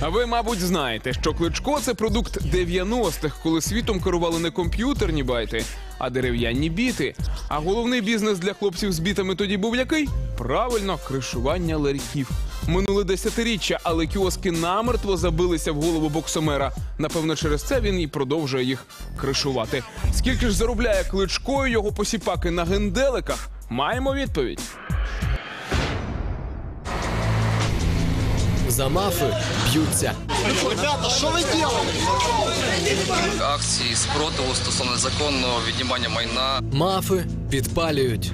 А ви, мабуть, знаєте, що кличко це продукт 90-х, коли світом керували не комп'ютерні байти, а дерев'яні біти. А головний бізнес для хлопців з бітами тоді був який? Правильно, кришування ларьків. Минуле десятиріччя, але кіоски намертво забилися в голову боксомера. Напевно, через це він і продовжує їх кришувати. Скільки ж заробляє кличко і його посіпаки на генделиках? Маємо відповідь. За мафи б'ються. Ребята, що ви робите? акції спротиву стосовно незаконного віднімання майна. Мафи підпалюють.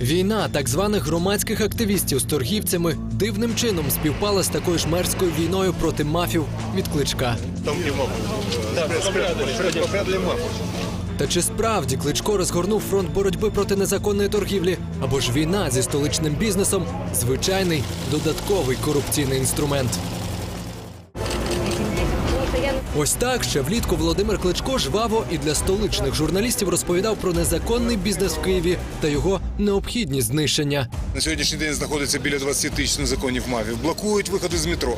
Війна так званих громадських активістів з торгівцями дивним чином співпала з такою ж мерзкою війною проти мафів від кличка. Та чи справді кличко розгорнув фронт боротьби проти незаконної торгівлі? Або ж війна зі столичним бізнесом звичайний додатковий корупційний інструмент? Ось так ще влітку Володимир Кличко жваво і для столичних журналістів розповідав про незаконний бізнес в Києві та його необхідність знищення. На сьогоднішній день знаходиться біля 20 тисяч незаконів мавів. блокують виходи з метро,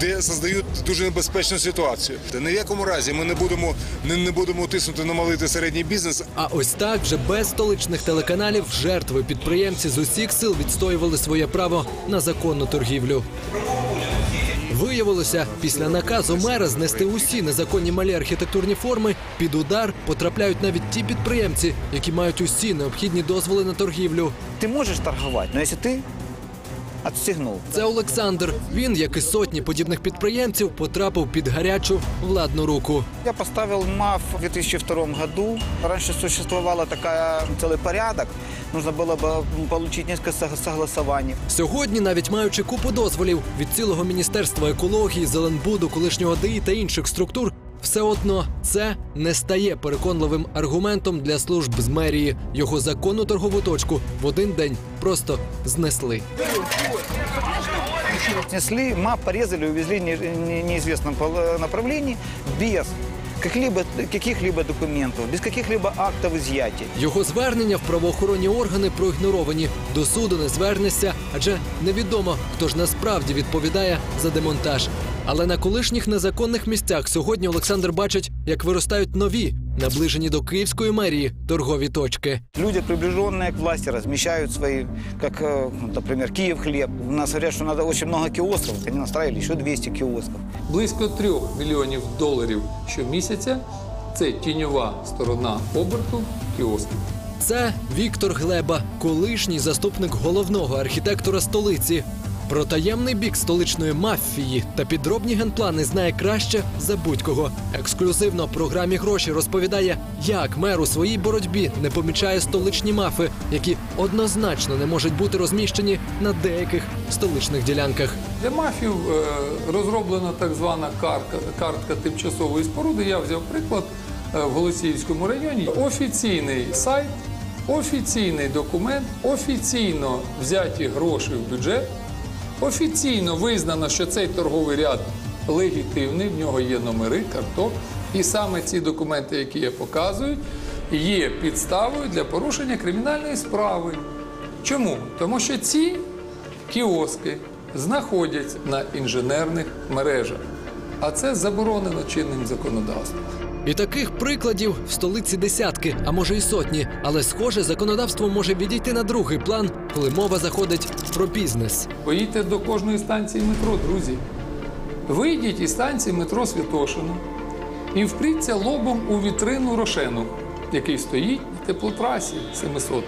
де создають дуже небезпечну ситуацію. Та ні в якому разі ми не будемо не, не будемо тиснути на малий та середній бізнес, А ось так вже без столичних телеканалів жертви підприємці з усіх сил відстоювали своє право на законну торгівлю. Виявилося, після наказу мера знести усі незаконні малі архітектурні форми під удар потрапляють навіть ті підприємці, які мають усі необхідні дозволи на торгівлю. Ти можеш торгувати, але якщо ты отстегнул, Це Олександр. Він, як і сотні подібних підприємців, потрапив під гарячу владну руку. я поставил МАФ в 2002 году. Раньше существовала такая целый порядок. Нужно было бы получить несколько сог- согласований. Сьогодні, навіть маючи купу дозволів від цілого міністерства екології, Зеленбуду, колишнього ДІ та інших структур, все одно це не стає переконливим аргументом для служб з мерії. Його законну торгову точку в один день просто знесли. Снесли, МАФ порезали, увезли в не- не- неизвестном направлении без каких-либо, каких-либо документов, без каких-либо актов изъятия. Його звернення в правоохоронні органи проігноровані. До суду не звернешся, адже невідомо, хто ж насправді відповідає за демонтаж. Але на колишніх незаконних місцях сьогодні Олександр бачить, як виростають нові, наближені до київської мерії торгові точки. Люди, приближенные к власти, размещают свои, как, э, например, Киев хлеб. У нас говорят, что надо очень много киосков. Они настраивали еще 200 киосков. Близько трьох мільйонів доларів щомісяця це тіньова сторона оберту кіосків. Це Віктор Глеба, колишній заступник головного архітектора столиці. Про таємний бік столичної мафії та підробні генплани знає краще за будь-кого. Ексклюзивно програмі гроші розповідає, як мер у своїй боротьбі не помічає столичні мафи, які однозначно не можуть бути розміщені на деяких столичних ділянках. Для мафів е, розроблена так звана картка, картка тимчасової споруди. Я взяв приклад е, в Голосіївському районі. Офіційний сайт, офіційний документ, офіційно взяті гроші в бюджет, офіційно визнано, що цей торговий ряд легітимний, в нього є номери, карток. І саме ці документи, які я показую, є підставою для порушення кримінальної справи. Чому? Тому що ці кіоски знаходяться на інженерних мережах, а це заборонено чинним законодавством. І таких прикладів в столиці десятки, а може і сотні. Але схоже, законодавство може відійти на другий план, коли мова заходить про бізнес. Поїдьте до кожної станції метро, друзі. Вийдіть із станції метро Святошино і впріться лобом у вітрину Рошену, який стоїть на теплотрасі 700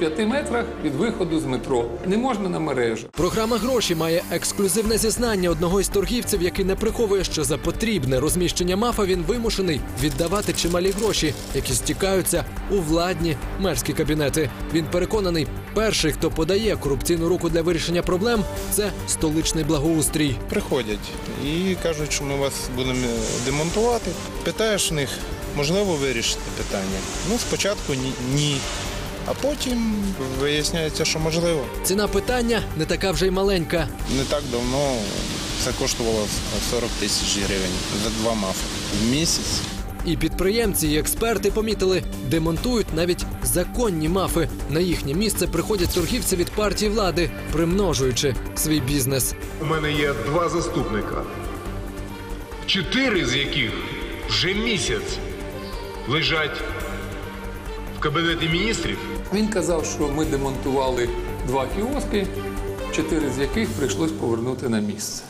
п'яти метрах від виходу з метро. Не можна на мережу. Програма гроші має ексклюзивне зізнання одного із торгівців, який не приховує, що за потрібне розміщення мафа він вимушений віддавати чималі гроші, які стікаються у владні мерські кабінети. Він переконаний, перший, хто подає корупційну руку для вирішення проблем, це столичний благоустрій. приходять і кажуть, що ми вас будемо демонтувати. Питаєш в них, можливо вирішити питання. Ну, спочатку ні. ні. А потім виясняється, що можливо. Ціна питання не така вже й маленька. Не так давно це коштувало 40 тисяч гривень за два мафи в місяць. І підприємці, і експерти помітили, демонтують навіть законні мафи. На їхнє місце приходять торгівці від партії влади, примножуючи свій бізнес. У мене є два заступника, чотири з яких вже місяць лежать в кабінеті міністрів. Він казав, що ми демонтували два кіоски, чотири з яких прийшлось повернути на місце.